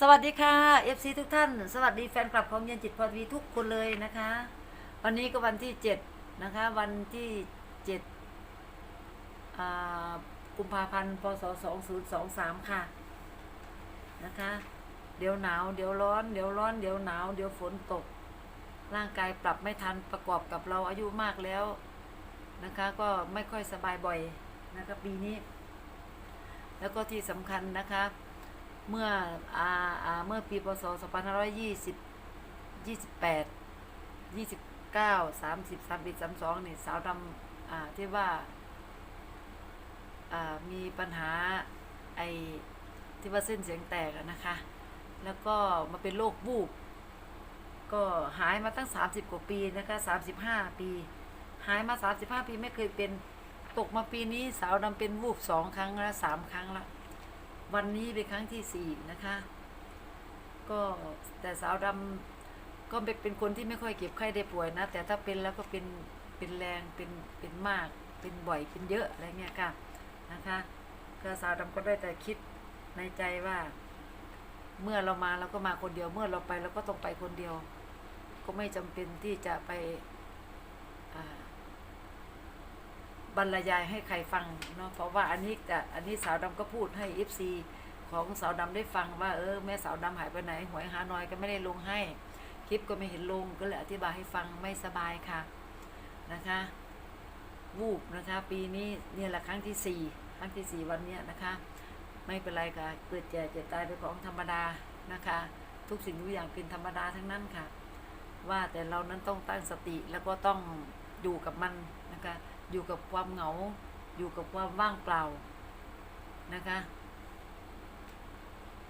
สวัสดีค่ะ FC ทุกท่าน สวัสดีแฟนคลับของเย็นจิตพอทวีทุกคนเลยนะคะ วันนี้ก็วันที่ 7 นะคะ วันที่7กุมภาพันธ์พศ2023 ค่ะนะคะ เดี๋ยวหนาว เดี๋ยวร้อน เดี๋ยวร้อน เดี๋ยวหนาว เดี๋ยวฝนตก ร่างกายปรับไม่ทันประกอบกับเราอายุมากแล้วนะคะ ก็ไม่ค่อยสบายบ่อยนะคะปีนี้ แล้วก็ที่สำคัญนะคะ เมื่ออาอาเมื่อปีพศ2520 28 29 30 31 32เนี่ยสาวดำอ่าที่ว่าอ่ามีปัญหาไอที่ว่าเส้นเสียงแตกนะคะ แล้วก็มาเป็นโรคบูบก็หายมาตั้ง 30 กว่าปีนะคะ35 ปี หายมา 35 ปีไม่เคยเป็นตกมาปีนี้สาวดำเป็นวูบสองครั้งแล้วสามครั้งแล้ว วันนี้เป็นครั้งที่สี่นะคะ ก็แต่สาวดำก็เป็นคนที่ไม่ค่อยเก็บไข้ได้ป่วยนะ แต่ถ้าเป็นแล้วก็เป็นเป็นแรงเป็นเป็นมาก เป็นบ่อยเป็นเยอะอะไรเงี้ยค่ะนะคะก็สาวดำก็ได้แต่คิดในใจว่า เมื่อเรามาเราก็มาคนเดียวเมื่อเราไปเราก็ต้องไปคนเดียว ก็ไม่จำเป็นที่จะไปอ่า บรรยายให้ใครฟังเนาะเพราะว่าอันนี้จะอันนี้สาวดำก็พูดให้เอฟซีของสาวดำได้ฟังว่าเออแม่สาวดำหายไปไหนหวยหาน้อยก็ไม่ได้ลงให้ คลิปก็ไม่เห็นลงก็เลยอธิบายให้ฟังไม่สบายค่ะนะคะวูบนะคะปีนี้เนี่ยแหละครั้งที่สี่ครั้งที่สี่วันเนี้ยนะคะ ไม่เป็นไรค่ะเกิดแก่เจ็บตายเป็นของธรรมดานะคะ ทุกสิ่งทุกอย่างเป็นธรรมดาทั้งนั้นค่ะ ว่าแต่เรานั้นต้องตั้งสติแล้วก็ต้องอยู่กับมันนะคะ อยู่กับความเหงา อยู่กับความว่างเปล่านะคะ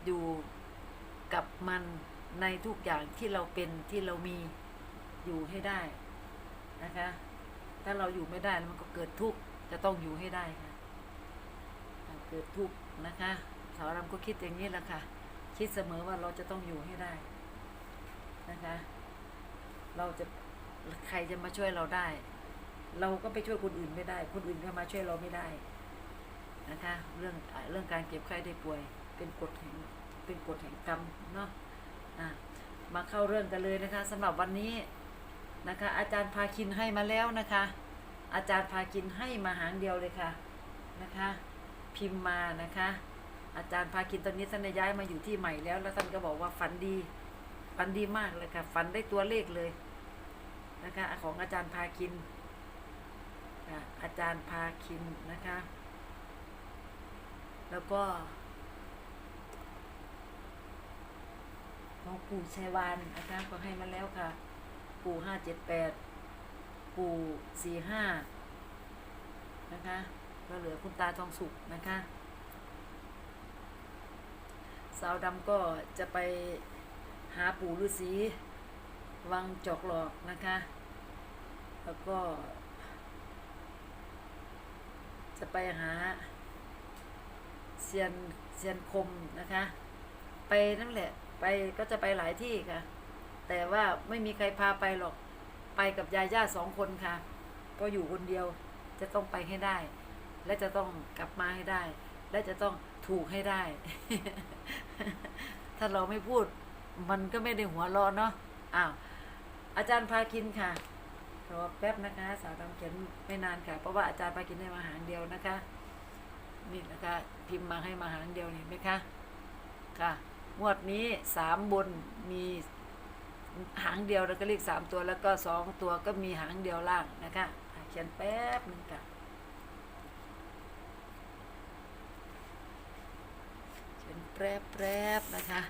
อยู่กับมันในทุกอย่างที่เราเป็นที่เรามีอยู่ให้ได้นะคะ ถ้าเราอยู่ไม่ได้แล้วมันก็เกิดทุกข์จะต้องอยู่ให้ได้ค่ะ เกิดทุกข์นะคะสาวรำก็คิดอย่างนี้แหละค่ะ คิดเสมอว่าเราจะต้องอยู่ให้ได้นะคะ เราจะใครจะมาช่วยเราได้ เราก็ไปช่วยคนอื่นไม่ได้ คนอื่นก็มาช่วยเราไม่ได้นะคะ เรื่องเรื่องการเก็บไข้ได้ป่วย เป็นกฎแห่งเป็นกฎแห่งกรรมเนาะะมาเข้าเรื่องกันเลยนะคะสำหรับวันนี้นะคะ อาจารย์พาคินให้มาแล้วนะคะ อาจารย์พาคินให้มาหางเดียวเลยค่ะนะคะ พิมพ์มานะคะ อาจารย์พาคินตอนนี้ท่านได้ย้ายมาอยู่ที่ใหม่แล้ว แล้วท่านก็บอกว่าฝันดีฝันดีมากเลยค่ะฝันได้ตัวเลขเลยนะคะ ของอาจารย์พาคิน อาจารย์พาคินนะคะ แล้วก็ของปู่ชัยวานนะคะก็ให้มาแล้วค่ะ ปู่ห้าเจ็ดแปดปู่สี่ห้านะคะก็เหลือคุณตาทองสุกนะคะสาวดำก็จะไปหาปู่ฤาษีวังจอกหลอกนะคะ แล้วก็ จะไปหาเซียนเซียนคมนะคะ ไปนั่นแหละ ไปก็จะไปหลายที่ค่ะ แต่ว่าไม่มีใครพาไปหรอก ไปกับยาย่าสองคนค่ะ ก็อยู่คนเดียวจะต้องไปให้ได้ และจะต้องกลับมาให้ได้ และจะต้องถูกให้ได้ ถ้าเราไม่พูด มันก็ไม่ได้หัวร้อนเนาะอ้าวอาจารย์พาคินค่ะ รอแป๊บนะคะ สาวดำเขียนไม่นานค่ะ เพราะว่าอาจารย์ไปกินให้มาหางเดียวนะคะ นี่นะคะ พิมพ์มาให้มาหางเดียวเห็นไหมคะ ค่ะ งวดนี้สามบนมีหางเดียวแล้วก็เลขสามตัวแล้วก็สองตัวก็มีหางเดียวล่างนะคะอะเขียนแป๊บนึงค่ะเขียนแป๊บแป๊บนะคะ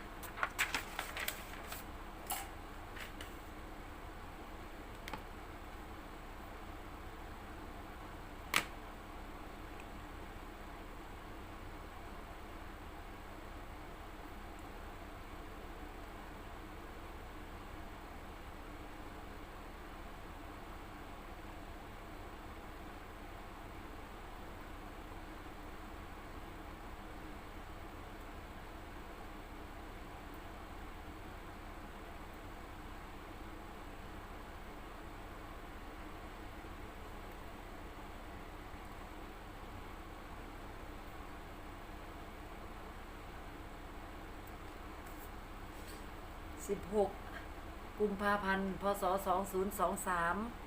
16 กุมภาพันธ์ พศ 2023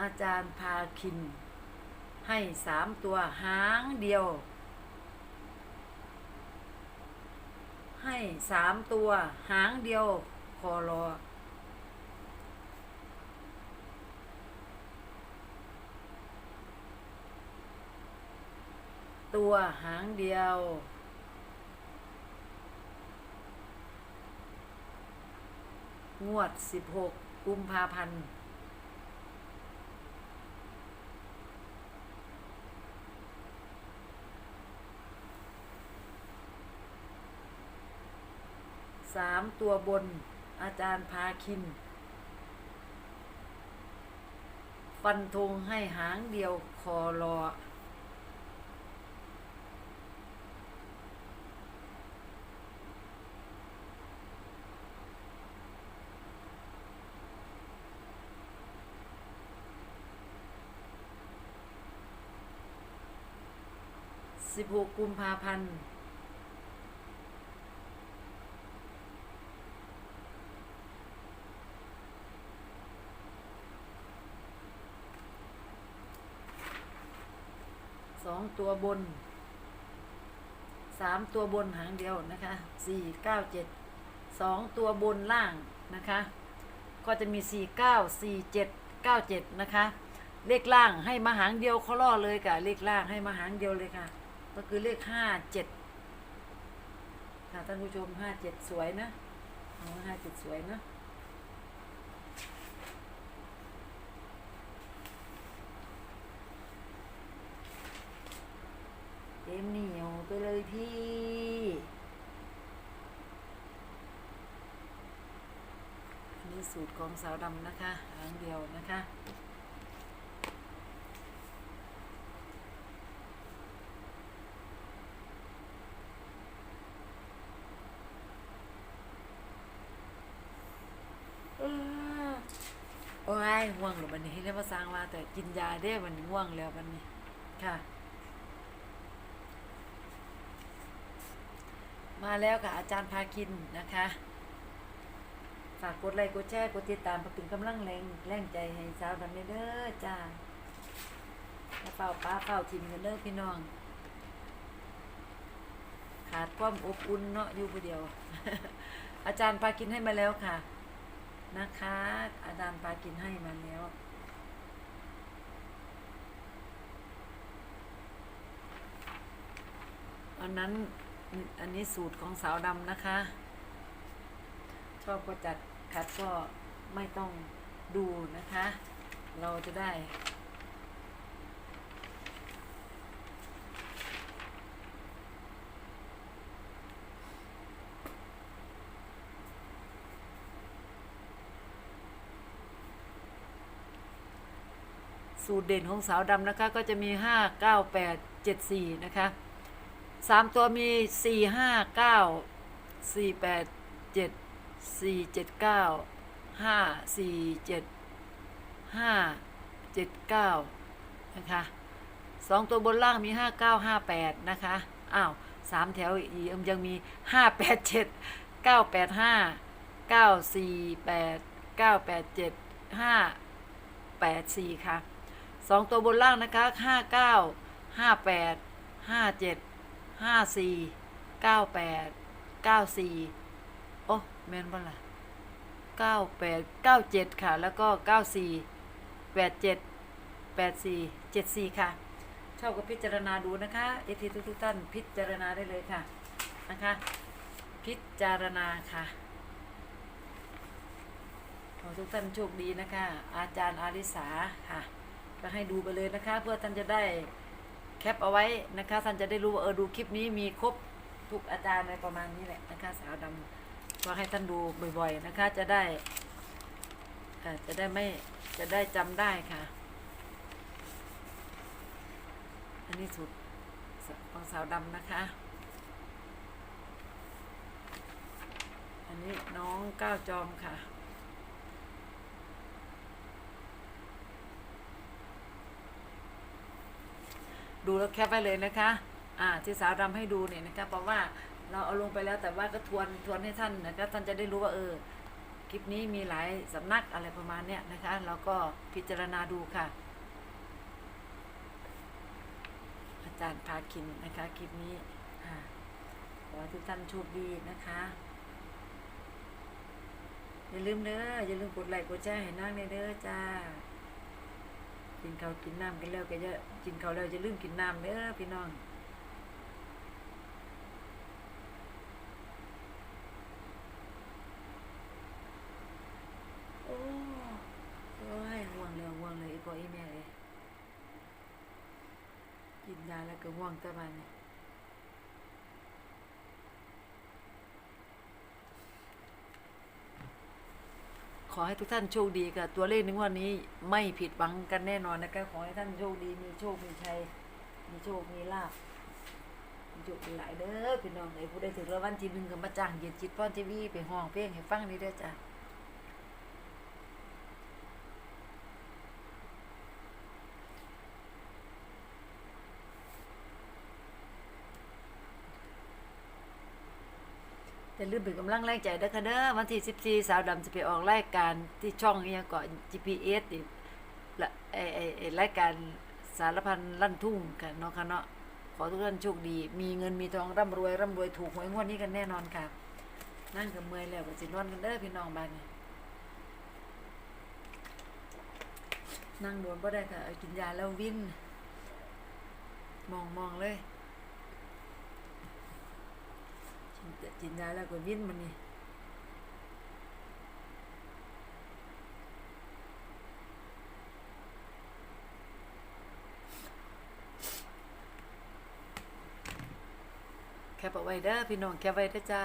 อาจารย์พาคิน ให้สามตัวหางเดียว ให้สามตัวหางเดียว อรอตัวหางเดียว งวด 16 กุมภาพันธ์ สามตัวบน อาจารย์พาคิน ฟันธงให้หางเดียวคอรอสิบหกกุมภาพันธ์ สองตัวบนสามตัวบนหางเดียวนะคะสี่เก้าเจ็ดสองตัวบนล่างนะคะ ก็จะมีสี่เก้าสี่เจ็ดเก้าเจ็ดนะคะ เลขล่างให้มาหางเดียวเขาล่อเลยค่ะเลขล่างให้มาหางเดียวเลยค่ะ ก็คือเลขห้าเจ็ดค่ะท่านผู้ชมห้าเจ็ดสวยนะห้าเจ็ดสวยนะ เต็มเหนียวไปเลยพี่ อันนี้สูตรของสาวดำนะคะหางเดียวนะคะโอ้ยง่วงหรือบันนี้เรียกว่าสร้างว่าแต่กินยาได้วันนี้ง่วงแล้ววันนี้ค่ะ มาแล้วค่ะ อาจารย์พาคินนะคะ ฝากกดไลค์กดแชร์กดติดตามเพื่อเป็นกำลังแรงแรงใจให้สาวดำเด้อจ้าแล้วเฝ้าป้าเฝ้าทิมกันเด้อพี่น้อง ขาดความอบอุ่นเนาะอยู่ผู้เดียว อาจารย์พากินให้มาแล้วค่ะ นะคะ อาจารย์พากินให้มาแล้วอันนั้น อันนี้สูตรของสาวดำนะคะ ชอบก็จัดขัดก็ไม่ต้องดูนะคะ เราจะได้ สูตรเด่นของสาวดำนะคะ ก็จะมีห้าเก้าแปดเจ็ดสี่นะคะ สามตัวมีสี่ห้าเก้าสี่แปดเจ็ดสี่เจ็ดเก้าห้าสี่เจ็ดห้าเจ็ดเก้านะคะสองตัวบนล่างมีห้าเก้าห้าแปดนะคะ อ้าวสามแถวอีกยังมีห้าแปดเจ็ดเก้าแปดห้าเก้าสี่แปดเก้าแปดเจ็ดห้าแปดสี่ค่ะสองตัวบนล่างนะคะห้าเก้าห้าแปดห้าเจ็ด ห้าสี่เก้าแปดเก้าสี่โอ้แมนบ่ล่ะเก้าแปดเก้าเจ็ดค่ะ แล้วก็เก้าสี่แปดเจ็ดแปดสี่เจ็ดสี่ค่ะ ชอบก็พิจารณาดูนะคะเอทีทุกทุกท่านพิจารณาได้เลยค่ะนะคะ พิจารณาค่ะขอทุกท่านโชคดีนะคะ อาจารย์อาริสาค่ะ ก็ให้ดูไปเลยนะคะ เพื่อท่านจะได้ ปเอาไว้นะคะท่านจะได้รู้ว่าเออดูคลิปนี้มีครบทุกอาจารย์อะไรประมาณนี้แหละนะคะสาวดำก็ให้ท่านดูบ่อยๆนะคะจะได้จะได้ไม่จะได้จำได้ค่ะ อันนี้สูตรของสาวดำนะคะ อันนี้น้องก้าวจอมค่ะ ดูแล้วแคปไว้เลยนะคะ อ่าที่สาวรำให้ดูเนี่ยนะคะเพราะว่าเราเอาลงไปแล้วแต่ว่าก็ทวนทวนให้ท่านนะคะท่านจะได้รู้ว่าเออคลิปนี้มีหลายสำนักอะไรประมาณเนี้ยนะคะ เราก็พิจารณาดูค่ะ อาจารย์พาคินนะคะคลิปนี้ขอให้ทุกท่านโชคดีนะคะ อย่าลืมเด้ออย่าลืมกดไลค์กดแชร์ให้นั่งเด้อจ้า กินข้าวกินน้ำกันแล้วก็จะกินข้าวแล้วจะลืมกินน้ำเด้อพี่น้องโอ้ยห่วงแล้วห่วงเลยไอ้พ่อไอ้แม่เลยกินยาแล้วก็ห่วงตะบันเนี่ย อให้ทุกท่านโชคดีค่ะตัวเลขในงวันนี้ไม่ผิดหวังกันแน่นอนนะคะขอให้ท่านโชคดีมีโชคมีชัยมีโชคมีลาภมีโชคมีหลายเด้อพี่น้องไหนผู้ไดถึงรางวัลที่หนึ่งก็มาจ้างเย็นจิตป้อนทีวีไปห้องเพลงให้ฟังนี่ได้จ้ะ ลืมเป็นกำลังแรงใจเด้อค่ะเด้อวันที่14สาวดำจะไปออกรายการที่ช่องเอียงก่อน GPS นี่ละไอไอไอรายการสารพันลั่นทุ่งกันเนาะค่ะเนาะขอทุกท่านโชคดี มีเงินมีทองร่ำรวยร่ำรวยถูกหวยงวดนี้กันแน่นอนค่ะ นั่งกับเมื่อยแล้วก็สินอนกันเด้อพี่น้องบ้านนี่นั่งโดนบ่ได้ค่ะเอากินยาแล้ววินมองมองเลย กินยาแล้วก็วิ่นมันนี่แคปเอาไว้เด้อพี่น้องแคปไว้เด้อจ้า